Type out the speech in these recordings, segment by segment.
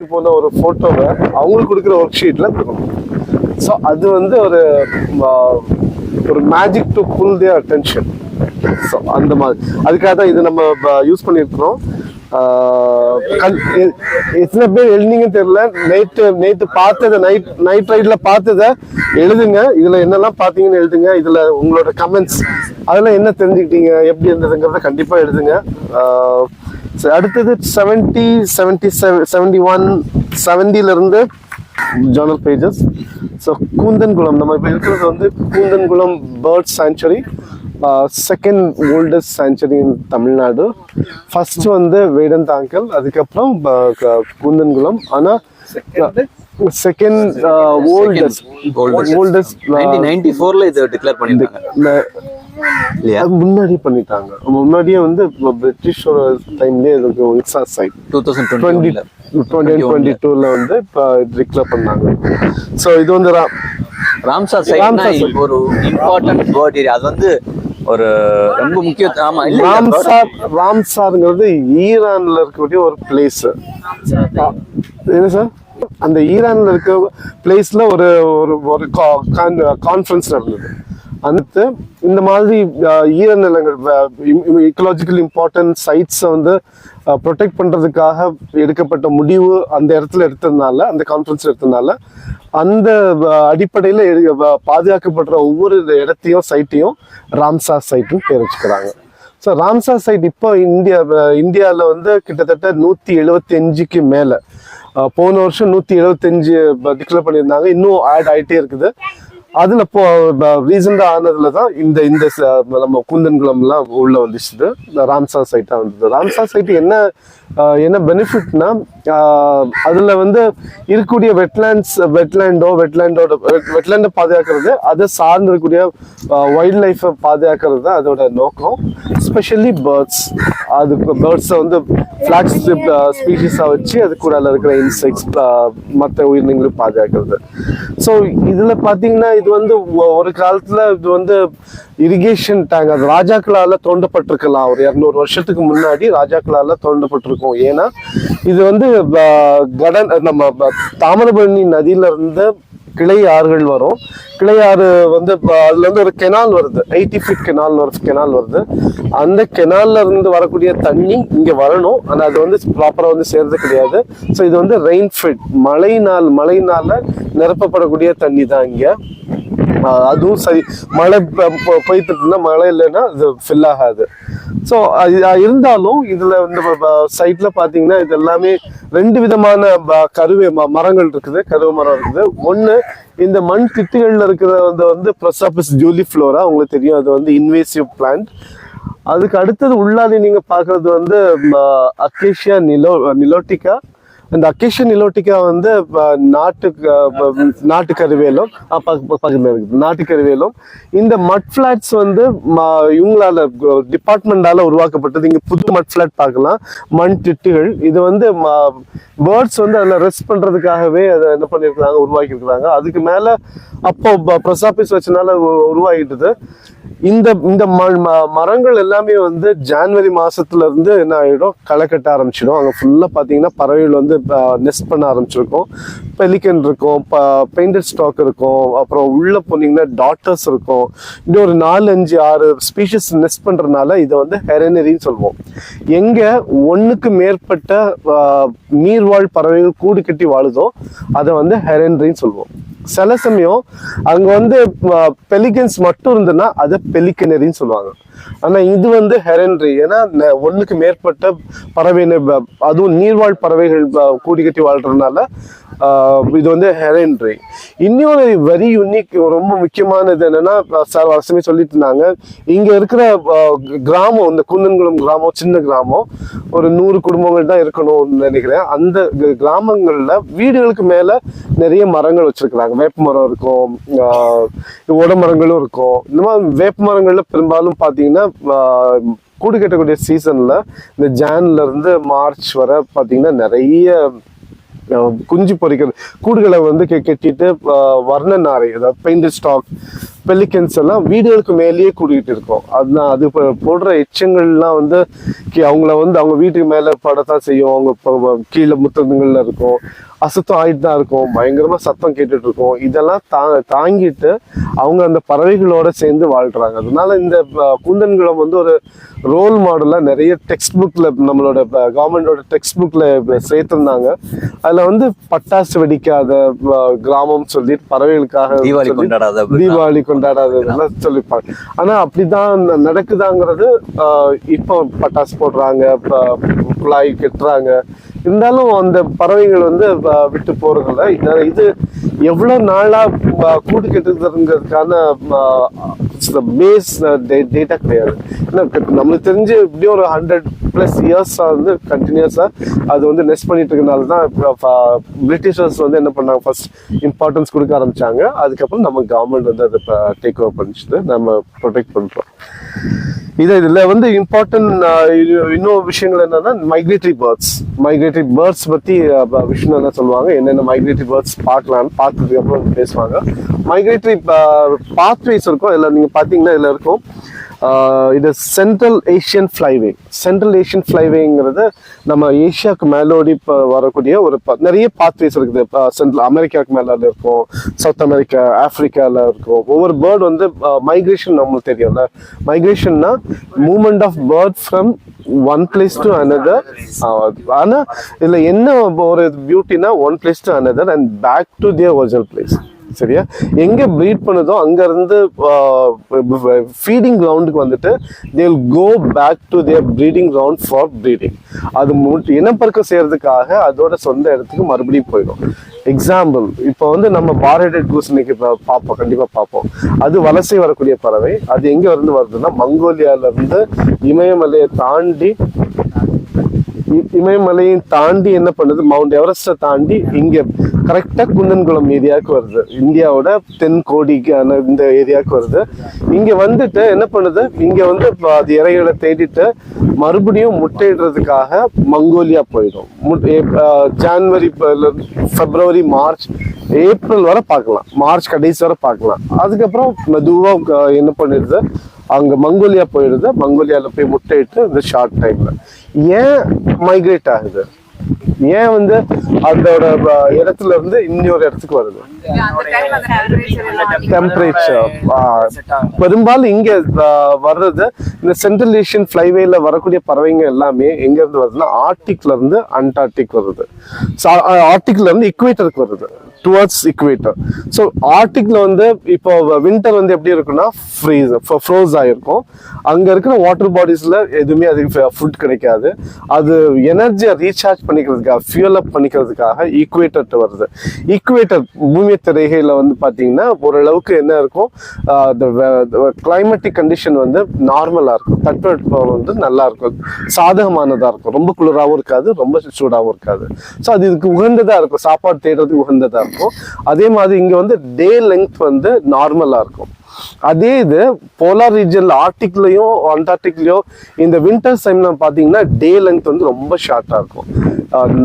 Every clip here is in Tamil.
போன ஒரு ஃபோட்டோவை அவங்களுக்கு கொடுக்குற ஒர்க் ஷீட்ல கொடுக்கணும். ஸோ அது வந்து ஒரு ஒரு magic to pull their attention so அந்த மாதிரி அதுக்காக தான் இது நம்ம யூஸ் பண்ணியிருக்கிறோம். கண்- எத்தனை பேர் எழுதிங்கன்னு தெரியல. நைட்டு நைட்டு பார்த்ததை நைட் நைட் ரைட்ல பார்த்ததை எழுதுங்க. இதுல என்னெல்லாம் பார்த்தீங்கன்னு எழுதுங்க. இதுல உங்களோட கமெண்ட்ஸ் அதெல்லாம் என்ன தெரிஞ்சுக்கிட்டீங்க? எப்படி இருந்ததுங்கிறத கண்டிப்பாக எழுதுங்க. அடுத்தது செவன்டி செவன்டி செவன்டி ஒன் இருந்து ஜேர்னல் பேஜஸ் ஸோ கூந்தன்குளம் நம்ம இப்போ இருக்கிறது வந்து Koonthankulam bird sanctuary second oldest sanctuary in Tamil Nadu. First வந்து வேடந்தாங்கல் அதுக்கப்புறம் கூந்தன்குளம். ஆனால் செகண்ட் ஓல்டஸ்ட் ஓல்டஸ்ட் நைன்டி ஃபோர்ல இது டிக்ளேர் பண்ணிருக்காங்க இல்லையா? முன்னாடி பண்ணிட்டாங்க. முன்னாடியே வந்து பிரிட்டிஷோட டைம்லேயே இதுக்கு ஒன்சா site two thousand twenty twenty twenty டூல வந்து இப்போ டிக்ளேர் பண்ணாங்க. ஸோ இது வந்து ரா- ராம்சார் site. ஒரு இம்பார்ட்டன்ட் பேர்ட் ஏரியா அது வந்து ஒரு ரொம்ப முக்கிய ஆமா ராம்சார் ராம்சார்ங்கிறது ஈரான்ல இருக்கக்கூடிய ஒரு பிளேஸ் என்ன சார் அந்த ஈரான்ல இருக்க பிளேஸ்ல ஒரு ஒரு ஒரு கான்ஃபரன்ஸ் நடந்தது. அடுத்து இந்த மாதிரி ஈர நிலங்கள் இக்கலாஜிக்கல் இம்பார்ட்டன்ட் சைட்ஸை வந்து ப்ரொடெக்ட் பண்ணுறதுக்காக எடுக்கப்பட்ட முடிவு அந்த இடத்துல எடுத்ததுனால அந்த கான்ஃபரன்ஸ் எடுத்ததுனால அந்த அடிப்படையில் எடு- பாதுகாக்கப்படுற ஒவ்வொரு இடத்தையும் சைட்டையும் ராம்சா சைட்னு பேர் வச்சுக்கிறாங்க. ஸோ ராம்சா சைட் இப்போ இந்தியா இந்தியாவில் வந்து கிட்டத்தட்ட நூற்றி எழுபத்தி அஞ்சுக்கு மேலே போன வருஷம் நூற்றி எழுபத்தஞ்சு டிக்ளேர் பண்ணியிருந்தாங்க. இன்னும் ஆட் ஆகிட்டே இருக்குது. அதில் இப்போ ரீசெண்டாக ஆனதுல தான் இந்த இந்த ச- நம்ம குந்தன்குளம்லாம் உள்ள வந்துச்சு ராம்சா சைட்டா சைட்டாக வந்தது. ராம்சா சைட் என்ன என்ன பெனிஃபிட்னா அதில் வந்து இருக்கக்கூடிய வெட்லேண்ட்ஸ் வெட்லேண்டோ வெட்லேண்டோட வெட்லேண்டை பாதுகாக்கிறது அதை சார்ந்து இருக்கக்கூடிய வைல்ட் லைஃப்பை பாதுகாக்கிறது தான் அதோட நோக்கம். ஸ்பெஷலி பேர்ட்ஸ் அது பேர்ட்ஸை வந்து ஃபிளாக் ஸ்பீஷீஸாக வச்சு அது கூட இருக்கிற இன்செக்ட்ஸ் மற்ற உயிரினங்களும் பாதுகாக்கிறது. ஸோ இதில் பார்த்தீங்கன்னா இது வந்து ஒரு காலத்தில் இது வந்து இரிகேஷன் டேங்க் அது ராஜாக்களால் தோண்டப்பட்டிருக்கலாம். ஒரு இரநூறு வருஷத்துக்கு முன்னாடி ராஜாக்களால் தோண்டப்பட்டிருக்கும். ஏன்னா இது வந்து கடன் நம்ம தாமிரபரணி நதியில இருந்து கிளை ஆறுகள் வரும். கிளை ஆறு வந்து அதுல இருந்து ஒரு கெனால் வருது. எயிட்டி ஃபீட் கெனால் வருது கெனால் வருது. அந்த கெனால்ல இருந்து வரக்கூடிய தண்ணி இங்க வரணும். ஆனா அது வந்து ப்ராப்பரா வந்து சேர்றது கிடையாது. ஸோ இது வந்து ரெயின்ஃபிட் ஃபிட் மழையினால் மழையினால நிரப்பப்படக்கூடிய தண்ணி தான் இங்க. அதுவும் சரி. மழை ப- பெய்துட்டு இருந்தா மழை இல்லைன்னா அது ஃபில் ஆகாது. ஸோ இருந்தாலும் இதில் இந்த சைட்டில் பார்த்தீங்கன்னா இது எல்லாமே ரெண்டு விதமான கருவே ம- மரங்கள் இருக்குது. கருவே மரம் இருக்குது. ஒன்று இந்த மண் திட்டுகளில் இருக்கிற வந்து வந்து ப்ரொசாபிஸ் ஜூலி ஃப்ளோரா உங்களுக்கு தெரியும். அது வந்து இன்வேசிவ் பிளான்ட் அதுக்கு அடுத்தது உள்ளாடி நீங்கள் பார்க்குறது வந்து அக்கேஷியா நிலோ நிலோட்டிகா இந்த அக்கேஷன் நிலோட்டிக்கா வந்து நாட்டு நாட்டு கருவேலும் இருக்குது. நாட்டு கருவேலும் இந்த மட் ஃபிளாட்ஸ் வந்து ம- இவங்களால டிபார்ட்மெண்டால உருவாக்கப்பட்டது. இங்க புது மட் ஃபிளாட் பார்க்கலாம். மண் திட்டுகள். இது வந்து பேர்ட்ஸ் வந்து அதில் ரெஸ்ட் பண்றதுக்காகவே அதை என்ன பண்ணியிருக்கிறாங்க உருவாக்கி இருக்கிறாங்க அதுக்கு மேல அப்போ ப்ரொசாபிஸ் வச்சனால உ- உருவாகிட்டது. இந்த இந்த ம- ம- மரங்கள் எல்லாமே வந்து ஜான்வரி மாசத்துல இருந்து என்ன ஆயிடும்? களை கட்ட ஆரம்பிச்சிடும். அங்க ஃபுல்லா பாத்தீங்கன்னா பறவைகள் வந்து நெஸ்ட் பண்ண ஆரம்பிச்சிருக்கும். பெலிக்கன் இருக்கும் பெயிண்டட் ஸ்டாக் இருக்கும். அப்புறம் உள்ள போனீங்கன்னா டாட்டர்ஸ் இருக்கும். இன்னும் ஒரு நாலு அஞ்சு ஆறு ஸ்பீஷிஸ் நெஸ்ட் பண்றதுனால இதை வந்து ஹெரனரின்னு சொல்லுவோம். எங்க ஒண்ணுக்கு மேற்பட்ட நீர்வாழ் பறவைகள் கூடு கட்டி வாழுதோ அதை வந்து ஹெரனரின்னு சொல்லுவோம். சில சமயம் அங்கே வந்து பெலிகன்ஸ் மட்டும் இருந்ததுன்னா அதை பெலிக்கனரின்னு சொல்லுவாங்க. ஆனால் இது வந்து ஹெரன்ரி ஏன்னா ஒன்றுக்கு மேற்பட்ட பறவை அதுவும் நீர்வாழ் பறவைகள் கூடி கட்டி வாழ்கிறதுனால இது வந்து ஹெரன்ரி இன்னொரு வெரி யூனிக் ரொம்ப முக்கியமானது என்னன்னா சார் வருஷமே சொல்லிட்டு இருந்தாங்க. இங்கே இருக்கிற கிராமம் இந்த குந்தன்குளம் கிராமம் சின்ன கிராமம் ஒரு நூறு குடும்பங்கள் தான் இருக்கணும்னு நினைக்கிறேன். அந்த கிராமங்களில் வீடுகளுக்கு மேலே நிறைய மரங்கள் வச்சிருக்கிறாங்க. வேப்ப மரம் இருக்கும் ஆஹ் ஓட மரங்களும் இருக்கும். இந்த மாதிரி வேப்ப மரங்கள்ல பெரும்பாலும் பாத்தீங்கன்னா கூடு கட்டக்கூடிய சீசன்ல இந்த ஜான்ல இருந்து மார்ச் வரை பாத்தீங்கன்னா நிறைய குஞ்சு பொரிக்கிறது கூடுகளை வந்து கெ- கெட்டிட்டு வர்ண நாரை அதாவது பெயிண்டட் ஸ்டாக் பெலிக்கன்ஸ் எல்லாம் வீடுகளுக்கு மேலேயே கூடிக்கிட்டு இருக்கும். அதுதான் அது இப்போ போடுற எச்சங்கள்லாம் வந்து அவங்கள வந்து அவங்க வீட்டுக்கு மேலே படத்தான் செய்யும். அவங்க கீழே முத்தங்கள்ல இருக்கும். அசுத்தம் ஆயிட்டு தான் இருக்கும். பயங்கரமா சத்தம் கேட்டுட்டு இருக்கும். இதெல்லாம் தா தாங்கிட்டு அவங்க அந்த பறவைகளோட சேர்ந்து வாழ்றாங்க. அதனால இந்த கூந்தன்குளம் வந்து ஒரு ரோல் மாடலா நிறைய டெக்ஸ்ட் புக்ல நம்மளோட கவர்மெண்டோட டெக்ஸ்ட் புக்ல சேர்த்திருந்தாங்க. அதுல வந்து பட்டாசு வெடிக்காத கிராமம் சொல்லி பறவைகளுக்காக தீபாவளி கொண்டாடாத தீபாவளி கொண்டாடாததெல்லாம் சொல்லிப்பாங்க ஆனா அப்படிதான் நடக்குதாங்கிறது இப்போ பட்டாசு போடுறாங்க குழாய் கட்டுறாங்க. இருந்தாலும் அந்த பறவைகள் வந்து விட்டு போறதில்ல. இது இது எவ்வளவு நாளா கூடு கட்டுறதுங்கிறதுக்கான பேஸ் டேட்டா கிடையாது. ஏன்னா நம்மளுக்கு தெரிஞ்சு எப்படியும் ஒரு ஹண்ட்ரட் ப்ளஸ் இயர்ஸாக வந்து கண்டினியூஸாக அது வந்து நெஸ்ட் பண்ணிட்டு இருக்கனால தான் பிரிட்டிஷர்ஸ் வந்து என்ன பண்ணாங்க? ஃபர்ஸ்ட் இம்பார்ட்டன்ஸ் கொடுக்க ஆரம்பிச்சாங்க. அதுக்கப்புறம் நம்ம கவர்மெண்ட் வந்து அதை டேக் ஓவர் பண்ணிச்சுட்டு நம்ம ப்ரொடெக்ட் பண்ணுறோம் இது இதில் வந்து இம்பார்ட்டன்ட் இன்னொரு விஷயங்கள் என்னன்னா மைக்ரேட்டரி பேர்ட்ஸ் மைக்ரேட்டரி பேர்ட்ஸ் பற்றி விஷயம் விஷ்ணு என்ன சொல்லுவாங்க? என்னென்ன மைக்ரேட்டரி பேர்ட்ஸ் பார்க்கலாம்னு பார்த்ததுக்கு அப்புறம் பேசுவாங்க. மைக்ரேட்டரி பாத்வேஸ் இருக்கும். இல்லை நீங்கள் பார்த்தீங்கன்னா இதில் இருக்கும். இது central Asian flyway central Asian ஃப்ளைவேங்கிறது நம்ம ஏஷியாவுக்கு மேலோடி இப்போ வரக்கூடிய ஒரு நிறைய பாத்வேஸ் இருக்குது. சென்ட்ரல் அமெரிக்காவுக்கு மேல இருக்கும். சவுத் அமெரிக்கா ஆஃப்ரிக்காவில் இருக்கும். ஒவ்வொரு பேர்ட் வந்து மைக்ரேஷன் நம்மளுக்கு தெரியும்ல. மைக்ரேஷன்னா movement of bird from one place to another ஆனால் இதில் என்ன ஒரு பியூட்டினா one place to another and back to their original place சரியா? எங்கே ப்ரீட் பண்ணுதோ அங்கேருந்து ஃபீடிங் கிரவுண்டுக்கு வந்துட்டு they will go back to their breeding ground for breeding அது முட்டு இனப்பெருக்கம் செய்கிறதுக்காக அதோட சொந்த இடத்துக்கு மறுபடியும் போயிடும். எக்ஸாம்பிள் இப்போ வந்து நம்ம பாரடெட் கூஸ் இன்னைக்கு பார்ப்போம் கண்டிப்பாக பார்ப்போம் அது வலசை வரக்கூடிய பறவை. அது எங்கே இருந்து வருதுன்னா மங்கோலியாவிலேருந்து இமயமலையை தாண்டி இ- இமயமலையை தாண்டி என்ன பண்ணுது? மவுண்ட் எவரெஸ்ட்டை தாண்டி இங்கே கரெக்டாக குந்தன்குளம் ஏரியாவுக்கு வருது. இந்தியாவோட தென் கோடிக்கான இந்த ஏரியாவுக்கு வருது. இங்கே வந்துட்டு என்ன பண்ணுது? இங்கே வந்து இப்போ அது இறைகளை தேடிட்டு மறுபடியும் முட்டையிடுறதுக்காக மங்கோலியா போயிடும். முட்- ஜான்வரி ப- பிப்ரவரி மார்ச் ஏப்ரல் வரை பார்க்கலாம். மார்ச் கடைசி வரை பார்க்கலாம். அதுக்கப்புறம் மெதுவாக என்ன பண்ணிடுது? அங்கே மங்கோலியா போயிடுது. மங்கோலியாவில் போய் முட்டையிட்டு இந்த ஷார்ட் டைமில். ஏன் மைக்ரேட் ஆகுது? ஏன் வந்து அதோட இடத்துல இருந்து இன்னொரு இடத்துக்கு வருது? டெம்பரேச்சர் பெரும்பாலும் இங்க வர்றது இந்த சென்ட்ரல் ஏஷியன் ஃப்ளைவேல வரக்கூடிய பறவைங்க எல்லாமே எங்க இருந்து வருதுன்னா ஆர்டிக்ல இருந்து அண்டார்டிக் வருது. ஆர்டிக்ல இருந்து இக்குவேட்டருக்கு வருது. டுவர்ட்ஸ் இக்குவேட்டர் ஸோ ஆர்டிக்ல வந்து இப்போ வின்டர் வந்து எப்படி இருக்குன்னா ஃப்ரீஸ் ஃப்ரோஸ் ஆகிருக்கும் அங்கே இருக்கிற வாட்டர் பாடிஸில் எதுவுமே அதுக்கு ஃபுட் கிடைக்காது. அது எனர்ஜியை ரீசார்ஜ் பண்ணிக்கிறதுக்காக ஃபியூல் அப் பண்ணிக்கிறதுக்காக ஈக்குவேட்டர் வருது. ஈக்குவேட்டர் பூமிய திரைகையில் வந்து பார்த்தீங்கன்னா ஓரளவுக்கு என்ன இருக்கும்? கிளைமேட்டிக் கண்டிஷன் வந்து நார்மலாக இருக்கும். தட்பவெட்பம் வந்து நல்லா இருக்கும். சாதகமானதாக இருக்கும். ரொம்ப குளிராகவும் இருக்காது ரொம்ப சூடாகவும் இருக்காது. ஸோ அது இதுக்கு உகந்ததாக இருக்கும். சாப்பாடு தேடுறதுக்கு உகந்ததாக இருக்கும். அதே மாதிரி இங்க வந்து டே லெங்த் வந்து நார்மலா இருக்கும். அதே இது போலார் ரீஜன்ல ஆர்டிக்லயும் அண்டார்டிக்லயும் இந்த வின்டர் டைம்ல பாத்தீங்கன்னா டே லென்த் வந்து ரொம்ப ஷார்ட்டா இருக்கும்.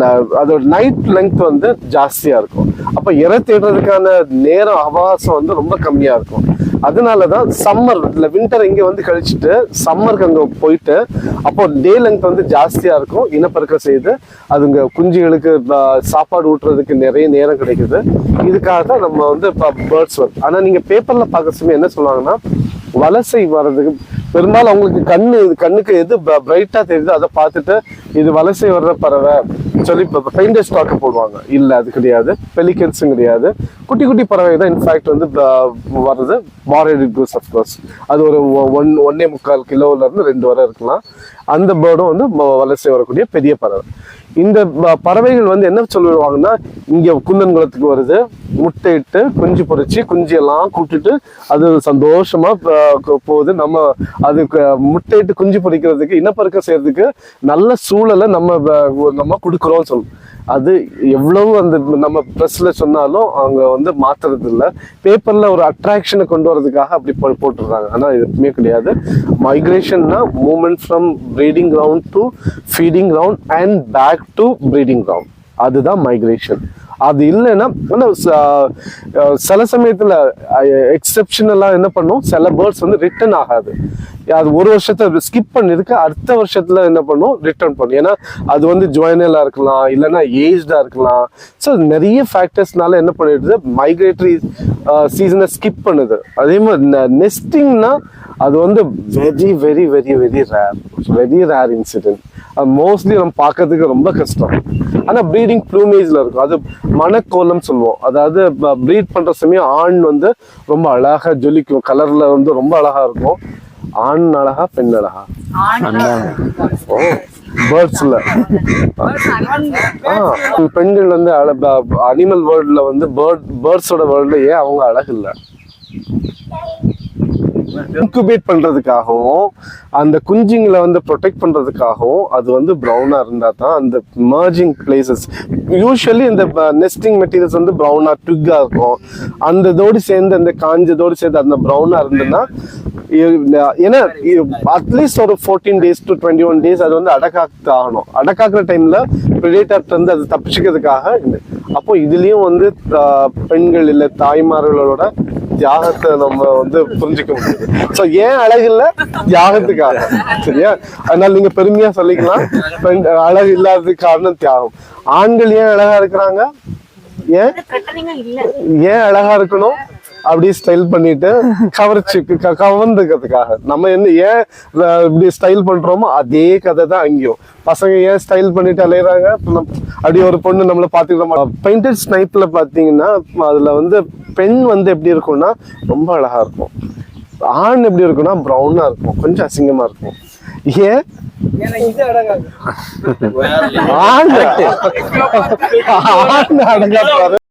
ந- அதோட நைட் லென்த் வந்து ஜாஸ்தியா இருக்கும். அப்ப இறை தேடுறதுக்கான நேரம் அவகாசம் வந்து ரொம்ப கம்மியா இருக்கும். அதனாலதான் சம்மர் இல்ல வின்டர் இங்க வந்து கழிச்சுட்டு சம்மருக்கு அங்க போயிட்டு அப்போ டே லென்த் வந்து ஜாஸ்தியா இருக்கும். இனப்பெருக்கம் செய்து அதுங்க குஞ்சுகளுக்கு சாப்பாடு ஊட்டுறதுக்கு நிறைய நேரம் கிடைக்குது. இதுக்காக தான் நம்ம வந்து பேர்ட்ஸ் ஒர்க் ஆனா நீங்க பேப்பர்ல பார்க்க என்ன சொல்லுவாங்கன்னா வலசை வர்றதுக்கு பெரும்பாலும் அவங்களுக்கு கண்ணு கண்ணுக்கு எது பிரைட்டா தெரியுதோ அதை பார்த்துட்டு இது வலசை வர்ற பறவை சொல்லி பெயிண்டர் ஸ்டாக்க போடுவாங்க. இல்ல அது கிடையாது. பெலிகன்ஸும் கிடையாது. குட்டி குட்டி பறவை தான் இன்ஃபேக்ட் வந்து வர்றது. மாரடி கோஸ் அஃப்கோர்ஸ் அது ஒரு ஒ- ஒன் ஒன்னே முக்கால் கிலோல இருந்து ரெண்டு வரை இருக்கலாம். அந்த பேர்டும் வந்து வளர்ச்சி வரக்கூடிய பெரிய பறவை. இந்த ப- பறவைகள் வந்து என்ன சொல்லுவாங்கன்னா இங்க குந்தன்குளத்துக்கு வருது முட்டையிட்டு குஞ்சு பொறிச்சு குஞ்சு எல்லாம் கூப்பிட்டுட்டு அது சந்தோஷமா போகுது. நம்ம அதுக்கு முட்டையிட்டு குஞ்சு பொறிக்கிறதுக்கு இனப்பெருக்கம் செய்யறதுக்கு நல்ல சூழலை நம்ம நம்ம கொடுக்குறோம்னு சொல்லுவோம் அது எவ்வளவு அந்த நம்ம ப்ரெஸ்ல சொன்னாலும் அவங்க வந்து மாத்துறது இல்லை பேப்பர்ல ஒரு அட்ராக்ஷனை கொண்டு வரதுக்காக அப்படி போட்டுடுறாங்க. ஆனால் இது எதுவுமே கிடையாது. மைக்ரேஷன்னா movement from breeding ground to feeding ground and back to breeding ground அதுதான் மைக்ரேஷன் அது இல்லைன்னா சில சமயத்துல எக்ஸெப்ஷனெல்லாம் என்ன பண்ணும்? சில பேர்ட்ஸ் வந்து ரிட்டர்ன் ஆகாது. அது ஒரு வருஷத்தை ஸ்கிப் பண்ணிருக்கு அடுத்த வருஷத்துல என்ன பண்ணும்? ரிட்டர்ன் பண்ணும். ஏன்னா அது வந்து ஜுவனலா இருக்கலாம் இல்லைன்னா ஏஜ்டா இருக்கலாம். ஸோ நிறைய ஃபேக்டர்ஸ்னால என்ன பண்ணிடுது? மைக்ரேட்டரி சீசனை ஸ்கிப் பண்ணுது. அதே மாதிரி நெஸ்டிங்னா அது வந்து very very very very rare very rare incident அது மோஸ்ட்லி நம்ம பார்க்கறதுக்கு ரொம்ப கஷ்டம். ஆனா ப்ரீடிங் ப்ளூமேஜ்ல இருக்கும். அது மணக்கோலம் சொல்லுவோம். அதாவது ப்ரீட் பண்ற சமயம் ஆண் வந்து ரொம்ப அழகா ஜொலிக்கும். கலர்ல வந்து ரொம்ப அழகா இருக்கும். ஆண் அழகா பெண் அழகா? பேர்ட்ஸ்ல பெண்கள் வந்து அனிமல் வேர்ல்ட்ல வந்து பேர்ட் பேர்ட்ஸோட வேர்ல்ட்ல ஏன் அவங்க அழகு இல்லை? இன்குபேட் பண்றதுக்காகவும் அந்த குஞ்சுங்களை வந்து ப்ரொடெக்ட் பண்றதுக்காகவும் அது வந்து ப்ரௌனா இருந்தா தான் அந்த மர்ஜிங் பிளேசஸ் யூஸ்வலி இந்த நெஸ்டிங் மெட்டீரியல்ஸ் வந்து ப்ரௌனா ட்விக்கா இருக்கும். அந்த இதோடு சேர்ந்து அந்த காஞ்சதோடு சேர்ந்து அந்த ப்ரௌனா இருந்ததுன்னா ஏன்னா அட்லீஸ்ட் ஒரு fourteen days to twenty one days அது வந்து அடக்காக்கு ஆகணும். அடக்காக்குற டைம்ல பிரிடேட்டர் வந்து அது தப்பிச்சுக்கிறதுக்காக அப்போ இதுலயும் வந்து பெண்கள் இல்ல தாய்மார்களோட தியாகத்தை நம்ம வந்து புரிஞ்சுக்க முடியுது. ஸோ ஏன் அழகு இல்லை? தியாகத்துக்காக. சரியா? அதனால நீங்க பெருமையா சொல்லிக்கலாம். பெண் அழகு இல்லாததுக்கு காரணம் தியாகம். ஆண்கள் ஏன் அழகா இருக்கிறாங்க? ஏன்? ஏன் அழகா இருக்கணும்? அப்படியே ஸ்டைல் பண்ணிட்டு கவர்ச்சி க- கவர்ந்துக்கிறதுக்காக. நம்ம என்ன ஏன் இப்படி ஸ்டைல் பண்றோமோ அதே கதை தான் அங்கேயும். பசங்க ஏன் ஸ்டைல் பண்ணிட்டு அலையிறாங்க? அப்படியே ஒரு பொண்ணு நம்மள பாத்துக்கிற பெயிண்டட் ஸ்னைப்ல பாத்தீங்கன்னா அதுல வந்து பெண் வந்து எப்படி இருக்கும்னா ரொம்ப அழகா இருக்கும். ஆண் எப்படி இருக்கும்னா ப்ரௌனா இருக்கும். கொஞ்சம் அசிங்கமா இருக்கும். ஏன்? ஆண் பாரு